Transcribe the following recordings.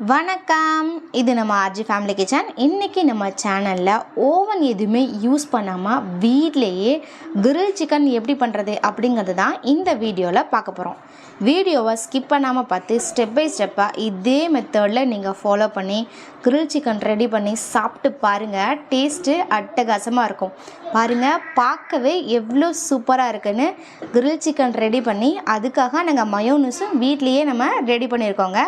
வணக்கம். இது நம்ம ஆர்ஜி ஃபேமிலி கிச்சன் இன்றைக்கி நம்ம சேனலில் ஓவன் எதுவுமே யூஸ் பண்ணாமல் வீட்டிலேயே கிரில் சிக்கன் எப்படி பண்ணுறது அப்படிங்கிறது தான் இந்த வீடியோவில் பார்க்க போகிறோம் வீடியோவை ஸ்கிப் பண்ணாமல் பார்த்து ஸ்டெப் பை ஸ்டெப்பாக இதே மெத்தடில் நீங்கள் ஃபாலோ பண்ணி கிரில் சிக்கன் ரெடி பண்ணி சாப்பிட்டு பாருங்கள் டேஸ்ட்டு அட்டகாசமாக இருக்கும். பாருங்கள் பார்க்கவே எவ்வளோ சூப்பராக இருக்குன்னு கிரில் சிக்கன் ரெடி பண்ணி அதுக்காக நாங்கள் மயோனூஸும் வீட்லேயே நம்ம ரெடி பண்ணியிருக்கோங்க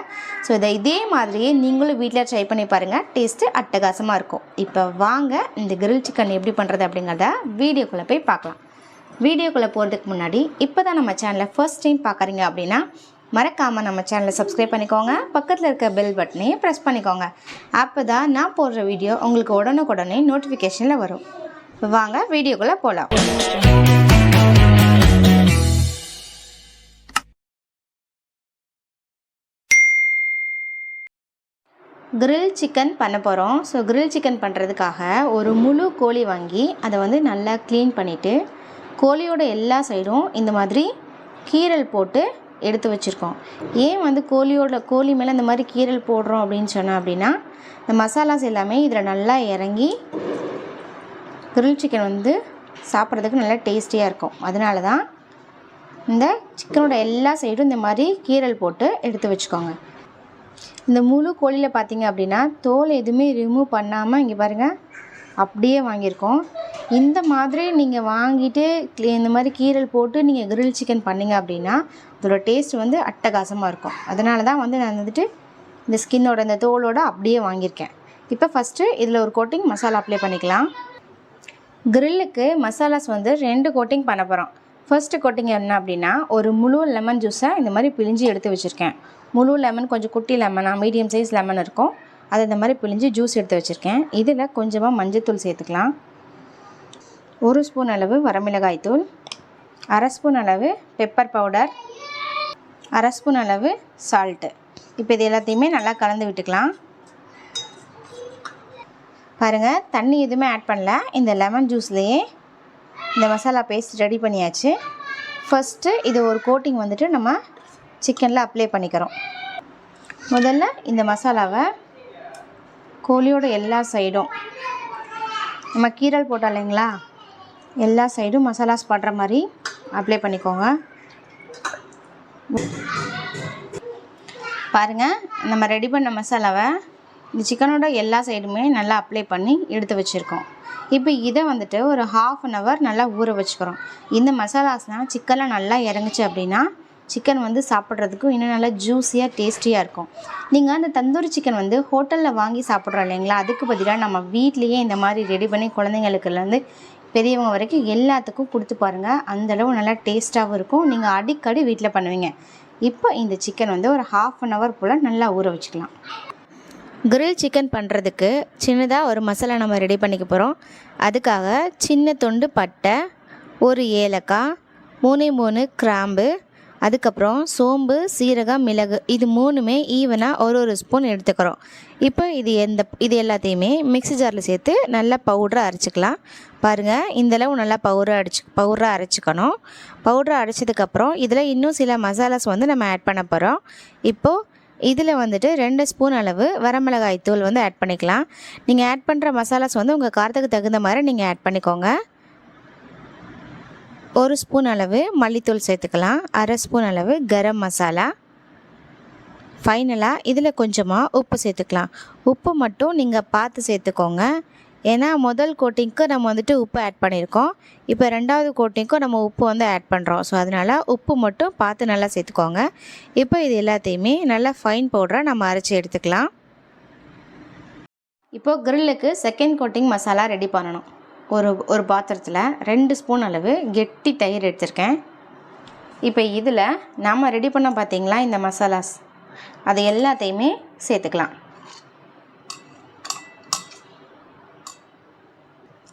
ஸோ இதை இதே மாதிரியே நீங்களும் வீட்டில் ட்ரை பண்ணி பாருங்கள் டேஸ்ட்டு அட்டகாசமாக இருக்கும். இப்போ வாங்க இந்த கிரில் சிக்கன் எப்படி பண்ணுறது அப்படிங்கிறத வீடியோக்குள்ளே போய் பார்க்கலாம். வீடியோக்குள்ளே போகிறதுக்கு முன்னாடி இப்போ தான் நம்ம சேனலை ஃபர்ஸ்ட் டைம் பார்க்குறீங்க அப்படின்னா மறக்காமல் நம்ம சேனலை சப்ஸ்கிரைப் பண்ணிக்கோங்க. பக்கத்தில் இருக்க பெல் பட்டனையும் ப்ரெஸ் பண்ணிக்கோங்க. அப்போ தான் நான் போடுற வீடியோ உங்களுக்கு உடனுக்குடனே நோட்டிஃபிகேஷனில் வரும். வாங்க வீடியோக்குள்ளே போகலாம் கிரில் சிக்கன் பண்ண போகிறோம் ஸோ கிரில் சிக்கன் பண்ணுறதுக்காக ஒரு முழு கோழி வாங்கி அதை வந்து நல்லா க்ளீன் பண்ணிவிட்டு கோழியோட எல்லா சைடும் இந்த மாதிரி கீரல் போட்டு எடுத்து வச்சுருக்கோம். ஏன் வந்து கோழியோட கோழி மேலே இந்த மாதிரி கீரல் போடுறோம் அப்படின்னு சொன்னோம் அப்படின்னா இந்த மசாலாஸ் எல்லாமே இதில் நல்லா இறங்கி கிரில் சிக்கன் வந்து சாப்பிட்றதுக்கு நல்லா டேஸ்டியாக இருக்கும். அதனால தான் இந்த சிக்கனோட எல்லா சைடும் இந்த மாதிரி கீரல் போட்டு எடுத்து வச்சுக்கோங்க. இந்த முழு கோழியில் பார்த்தீங்க அப்படின்னா தோல் எதுவுமே ரிமூவ் பண்ணாமல் இங்கே பாருங்கள் அப்படியே வாங்கியிருக்கோம். இந்த மாதிரி நீங்கள் வாங்கிட்டு இந்த மாதிரி கீரல் போட்டு நீங்கள் கிரில் சிக்கன் பண்ணிங்க அப்படின்னா அதோட டேஸ்ட் வந்து அட்டகாசமாக இருக்கும். அதனால தான் வந்து நான் வந்துட்டு இந்த ஸ்கின்னோட இந்த தோலோட அப்படியே வாங்கியிருக்கேன். இப்போ ஃபஸ்ட்டு இதில் ஒரு கோட்டிங் மசாலா அப்ளை பண்ணிக்கலாம். கிரில்லுக்கு மசாலாஸ் வந்து ரெண்டு கோட்டிங் பண்ண போகிறோம் ஃபர்ஸ்ட் கோட்டிங் என்ன அப்படின்னா ஒரு முழு லெமன் ஜூஸை இந்த மாதிரி பிழிஞ்சு எடுத்து வச்சுருக்கேன். முழு லெமன் கொஞ்சம் குட்டி லெமனாக மீடியம் சைஸ் லெமன் இருக்கும். அதை இந்த மாதிரி பிழிஞ்சு ஜூஸ் எடுத்து வச்சுருக்கேன். இதில் கொஞ்சமாக மஞ்சத்தூள் சேர்த்துக்கலாம். ஒரு ஸ்பூன் அளவு வரமிளகாய் தூள். அரை ஸ்பூன் அளவு பெப்பர் பவுடர் அரை ஸ்பூன் அளவு சால்ட்டு இப்போ இது எல்லாத்தையுமே நல்லா கலந்து விட்டுக்கலாம். பாருங்கள் தண்ணி எதுவுமே ஆட் பண்ணல. இந்த லெமன் ஜூஸ்லேயே இந்த மசாலா பேஸ்ட் ரெடி பண்ணியாச்சு. ஃபஸ்ட்டு இது ஒரு கோட்டிங் வந்துட்டு நம்ம சிக்கனில் அப்ளை பண்ணிக்கிறோம். முதல்ல இந்த மசாலாவை கோழியோட எல்லா சைடும் நம்ம கீரல் போட்டோம் இல்லைங்களா? எல்லா சைடும் மசாலாஸ் படுற மாதிரி அப்ளை பண்ணிக்கோங்க. பாருங்கள் நம்ம ரெடி பண்ண மசாலாவை இந்த சிக்கனோட எல்லா சைடுமே நல்லா அப்ளை பண்ணி எடுத்து வச்சுருக்கோம். இப்போ இதை வந்துட்டு ஒரு ஹாஃப் அன் ஹவர் நல்லா ஊற வச்சுக்கிறோம். இந்த மசாலாஸ்லாம் சிக்கனில் நல்லா இறங்குச்சு அப்படின்னா சிக்கன் வந்து சாப்பிட்றதுக்கும் இன்னும் நல்லா ஜூஸியாக டேஸ்டியாக இருக்கும். நீங்கள் அந்த தந்தூரி சிக்கன் வந்து ஹோட்டலில் வாங்கி சாப்பிட்றோம் இல்லைங்களா? அதுக்கு பதிலாக நம்ம வீட்லேயே இந்த மாதிரி ரெடி பண்ணி குழந்தைங்களுக்குலேருந்து பெரியவங்க வரைக்கும் எல்லாத்துக்கும் கொடுத்து பாருங்கள் அந்தளவு நல்லா டேஸ்ட்டாகவும் இருக்கும். நீங்கள் அடிக்கடி வீட்டில் பண்ணுவீங்க. இப்போ இந்த சிக்கன் வந்து ஒரு ஹாஃப் அன் ஹவர் போல் நல்லா ஊற வச்சுக்கலாம். கிரில் சிக்கன் பண்ணுறதுக்கு சின்னதாக ஒரு மசாலா நம்ம ரெடி பண்ணிக்க போகிறோம் அதுக்காக சின்ன தொண்டு பட்டை ஒரு ஏலக்காய் மூணே மூணு கிராம்பு அதுக்கப்புறம் சோம்பு சீரகம் மிளகு இது மூணுமே ஈவனாக ஒரு ஒரு ஸ்பூன் எடுத்துக்கிறோம். இப்போ இது எந்த இது எல்லாத்தையுமே மிக்ஸி ஜாரில் சேர்த்து நல்லா பவுடராக அரைச்சிக்கலாம். பாருங்கள் இந்தளவு நல்லா பவுடராக அடிச்சு பவுடராக அரைச்சிக்கணும். பவுடராக அரைச்சதுக்கப்புறம் இதில் இன்னும் சில மசாலாஸ் வந்து நம்ம ஆட் பண்ண போகிறோம் இப்போது இதில் வந்துட்டு ரெண்டு ஸ்பூன் அளவு வரமிளகாய் தூள் வந்து ஆட் பண்ணிக்கலாம். நீங்கள் ஆட் பண்ணுற மசாலாஸ் வந்து உங்கள் காரத்துக்கு தகுந்த மாதிரி நீங்கள் ஆட் பண்ணிக்கோங்க. ஒரு ஸ்பூன் அளவு மல்லித்தூள் சேர்த்துக்கலாம். அரை ஸ்பூன் அளவு கரம் மசாலா. ஃபைனலாக இதில் கொஞ்சமாக உப்பு சேர்த்துக்கலாம். உப்பு மட்டும் நீங்கள் பார்த்து சேர்த்துக்கோங்க. ஏன்னா முதல் கோட்டிங்க்கு நம்ம வந்துட்டு உப்பு ஆட் பண்ணியிருக்கோம் இப்போ ரெண்டாவது கோட்டிங்க்கும் நம்ம உப்பு வந்து ஆட் பண்ணுறோம் ஸோ அதனால் உப்பு மட்டும் பார்த்து நல்லா சேர்த்துக்கோங்க. இப்போ இது எல்லாத்தையுமே நல்லா ஃபைன் பவுடராக நம்ம அரைச்சி எடுத்துக்கலாம். இப்போது கிரில்லுக்கு செகண்ட் கோட்டிங் மசாலா ரெடி பண்ணணும். ஒரு ஒரு பாத்திரத்தில் ரெண்டு ஸ்பூன் அளவு கெட்டி தயிர் எடுத்திருக்கேன். இப்போ இதில் நாம் ரெடி பண்ண பார்த்தீங்களா இந்த மசாலாஸ் அது எல்லாத்தையுமே சேர்த்துக்கலாம்.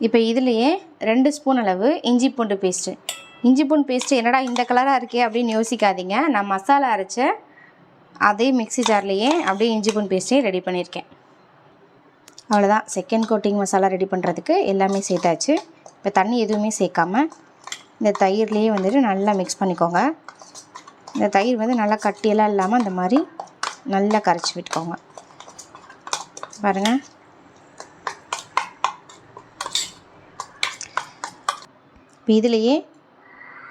இப்போ இதுலேயே ரெண்டு ஸ்பூன் அளவு இஞ்சி பூண்டு பேஸ்ட்டு இஞ்சி பூண்டு பேஸ்ட்டு என்னடா இந்த கலராக இருக்கே அப்படின்னு யோசிக்காதீங்க. நான் மசாலா அரைச்ச அதே மிக்ஸி ஜார்லேயே அப்படியே இஞ்சி பூண்டு பேஸ்ட்டையும் ரெடி பண்ணியிருக்கேன் அவ்வளோதான் செகண்ட் கோட்டிங் மசாலா ரெடி பண்ணுறதுக்கு எல்லாமே சேர்த்தாச்சு. இப்போ தண்ணி எதுவுமே சேர்க்காம இந்த தயிர்லேயே வந்துட்டு நல்லா மிக்ஸ் பண்ணிக்கோங்க. இந்த தயிர் வந்து நல்லா கட்டியெல்லாம் இல்லாமல் இந்த மாதிரி நல்லா கரைச்சி விட்டுக்கோங்க. பாருங்கள் இதுலேயே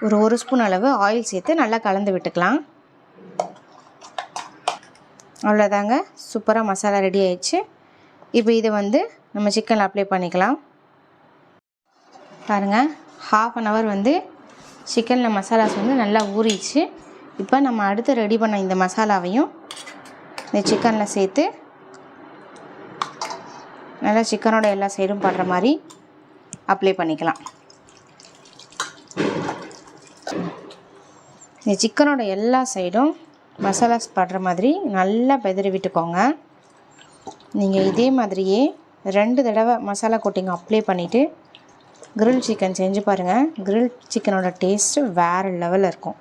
ஒரு ஒரு ஸ்பூன் அளவு ஆயில் சேர்த்து நல்லா கலந்து விட்டுக்கலாம். அவ்வளோதாங்க. சூப்பராக மசாலா ரெடி ஆயிடுச்சு. இப்போ இதை வந்து நம்ம சிக்கனில் அப்ளை பண்ணிக்கலாம். பாருங்கள் ஹாஃப் அன் ஹவர் வந்து சிக்கனில் மசாலாஸ் வந்து நல்லா ஊறிச்சு இப்போ நம்ம அடுத்து ரெடி பண்ண இந்த மசாலாவையும் இந்த சிக்கனில் சேர்த்து நல்லா சிக்கனோட எல்லா சைடும் படுற மாதிரி அப்ளை பண்ணிக்கலாம். இந்த சிக்கனோட எல்லா சைடும் மசாலாஸ் படுற மாதிரி நல்லா பெதறி விட்டுக்கோங்க. நீங்கள் இதே மாதிரியே ரெண்டு தடவை மசாலா கோட்டிங் அப்ளை பண்ணிவிட்டு கிரில் சிக்கன் செஞ்சு பாருங்கள் கிரில் சிக்கனோட டேஸ்ட்டு வேறு லெவலில் இருக்கும்.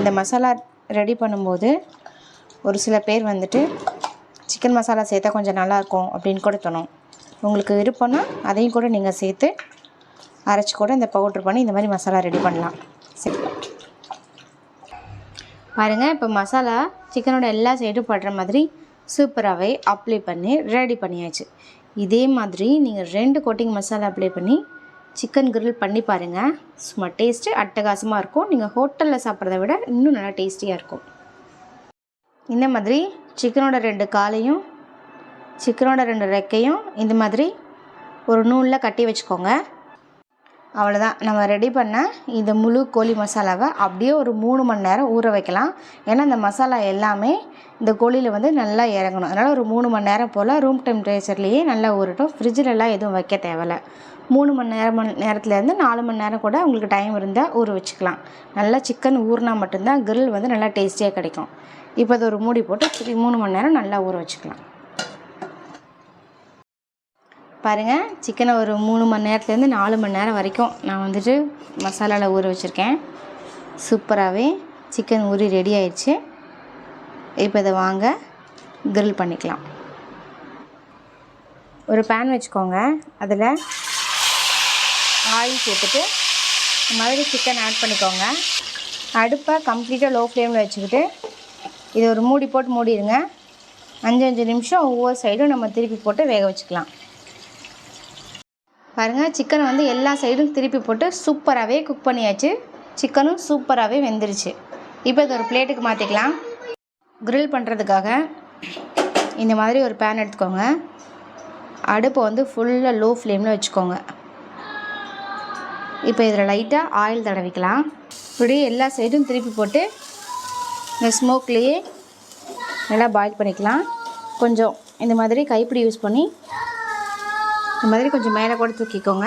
இந்த மசாலா ரெடி பண்ணும்போது ஒரு சில பேர் வந்துட்டு சிக்கன் மசாலா சேர்த்தா கொஞ்சம் நல்லாயிருக்கும் அப்படின்னு கூட தோணும். உங்களுக்கு விருப்பம்னா அதையும் கூட நீங்கள் சேர்த்து அரைச்சி கூட இந்த பவுட்ரு பண்ணி இந்த மாதிரி மசாலா ரெடி பண்ணலாம். பாருங்கள் இப்போ மசாலா சிக்கனோட எல்லா சைடும் படுற மாதிரி சூப்பராகவே அப்ளை பண்ணி ரெடி பண்ணியாச்சு. இதே மாதிரி நீங்கள் ரெண்டு கோட்டிங் மசாலா அப்ளை பண்ணி சிக்கன் கிரில் பண்ணி பாருங்கள் சும்மா டேஸ்ட்டு அட்டகாசமாக இருக்கும். நீங்கள் ஹோட்டலில் சாப்பிட்றத விட இன்னும் நல்லா டேஸ்டியாக இருக்கும். இந்த மாதிரி சிக்கனோட ரெண்டு காலையும் சிக்கனோட ரெண்டு ரெக்கையும் இந்த மாதிரி ஒரு நூலில் கட்டி வச்சுக்கோங்க. அவ்வளோதான் நம்ம ரெடி பண்ண இந்த முழு கோழி மசாலாவை அப்படியே ஒரு மூணு மணி நேரம் ஊற வைக்கலாம். ஏன்னா இந்த மசாலா எல்லாமே இந்த கோழியில் வந்து நல்லா இறங்கணும். அதனால் ஒரு மூணு மணி நேரம் போல் ரூம் டெம்பரேச்சர்லேயே நல்லா ஊறட்டும். ஃப்ரிட்ஜிலலாம் எதுவும் வைக்க தேவையில்ல. மூணு மணி நேரம் மணி நேரத்துலேருந்து நாலு மணி நேரம் கூட உங்களுக்கு டைம் இருந்தால் ஊற வச்சுக்கலாம். நல்லா சிக்கன் ஊறினா மட்டும்தான் கிரில் வந்து நல்லா டேஸ்டியாக கிடைக்கும். இப்போ அது ஒரு மூடி போட்டு மூணு மணி நேரம் நல்லா ஊற வச்சுக்கலாம். பாருங்கள் சிக்கனை ஒரு மூணு மணி நேரத்துலேருந்து நாலு மணி நேரம் வரைக்கும் நான் வந்துட்டு மசாலாவில் ஊற வச்சுருக்கேன். சூப்பராகவே சிக்கன் ஊறி ரெடி ஆயிடுச்சு. இப்போ இதை வாங்க கிரில் பண்ணிக்கலாம். ஒரு பேன் வச்சுக்கோங்க. அதில் ஆயில் சேர்த்துட்டு இந்த மாதிரி சிக்கன் ஆட் பண்ணிக்கோங்க. அடுப்பை கம்ப்ளீட்டாக லோ ஃப்ளேமில் வச்சுக்கிட்டு இதை ஒரு மூடி போட்டு மூடிடுங்க. அஞ்சு அஞ்சு நிமிஷம் ஒவ்வொரு சைடும் நம்ம திருப்பி போட்டு வேக வச்சுக்கலாம். பாருங்கள் சிக்கனை வந்து எல்லா சைடும் திருப்பி போட்டு சூப்பராகவே குக் பண்ணியாச்சு. சிக்கனும் சூப்பராகவே வெந்துருச்சு. இப்போ இது ஒரு பிளேட்டுக்கு மாற்றிக்கலாம் க்ரில் பண்ணுறதுக்காக இந்த மாதிரி ஒரு பேன் எடுத்துக்கோங்க. அடுப்பை வந்து ஃபுல்லாக லோ ஃப்ளேமில் வச்சுக்கோங்க. இப்போ இதில் லைட்டாக ஆயில் தடவிக்கலாம். இப்படி எல்லா சைடும் திருப்பி போட்டு இந்த ஸ்மோக்லேயே நல்லா பாயில் பண்ணிக்கலாம். கொஞ்சம் இந்த மாதிரி கைப்பிடி யூஸ் பண்ணி இந்த மாதிரி கொஞ்சம் மேலே கூட தூக்கிக்கோங்க.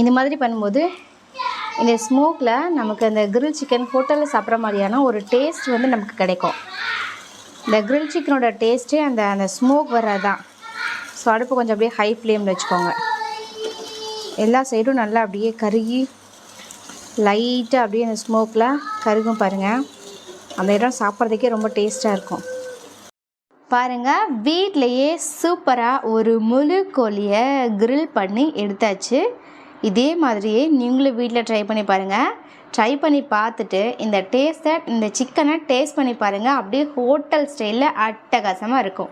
இந்த மாதிரி பண்ணும்போது இந்த ஸ்மோக்கில் நமக்கு அந்த கிரில் சிக்கன் ஹோட்டலில் சாப்பிட்ற மாதிரியான ஒரு டேஸ்ட் வந்து நமக்கு கிடைக்கும். இந்த கிரில் சிக்கனோட டேஸ்ட்டே அந்த அந்த ஸ்மோக் வர்றதான் ஸோ அடுப்பு கொஞ்சம் அப்படியே ஹை ஃப்ளேமில் வச்சுக்கோங்க. எல்லா சைடும் நல்லா அப்படியே கருகி லைட்டாக அப்படியே அந்த ஸ்மோக்கில் கருகும் பாருங்கள் அந்த இடம் சாப்பிட்றதுக்கே ரொம்ப டேஸ்ட்டாக இருக்கும். பாருங்கள் வீட்லேயே சூப்பராக ஒரு முழு கோழியை கிரில் பண்ணி எடுத்தாச்சு. இதே மாதிரியே நீங்களும் வீட்டில் ட்ரை பண்ணி பாருங்கள் ட்ரை பண்ணி பார்த்துட்டு இந்த டேஸ்ட்டை இந்த சிக்கனை டேஸ்ட் பண்ணி பாருங்கள் அப்படியே ஹோட்டல் ஸ்டைலில் அட்டகாசமாக இருக்கும்.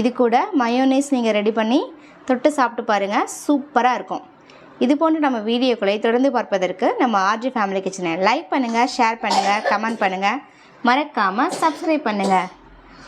இது கூட மயோனைஸ் நீங்கள் ரெடி பண்ணி தொட்டு சாப்பிட்டு பாருங்கள் சூப்பராக இருக்கும். இது போன்று நம்ம வீடியோக்களை தொடர்ந்து பார்ப்பதற்கு நம்ம ஆர்ஜி ஃபேமிலி கிச்சனை லைக் பண்ணுங்கள் ஷேர் பண்ணுங்கள் கமெண்ட் பண்ணுங்கள் மறக்காமல் சப்ஸ்கிரைப் பண்ணுங்கள்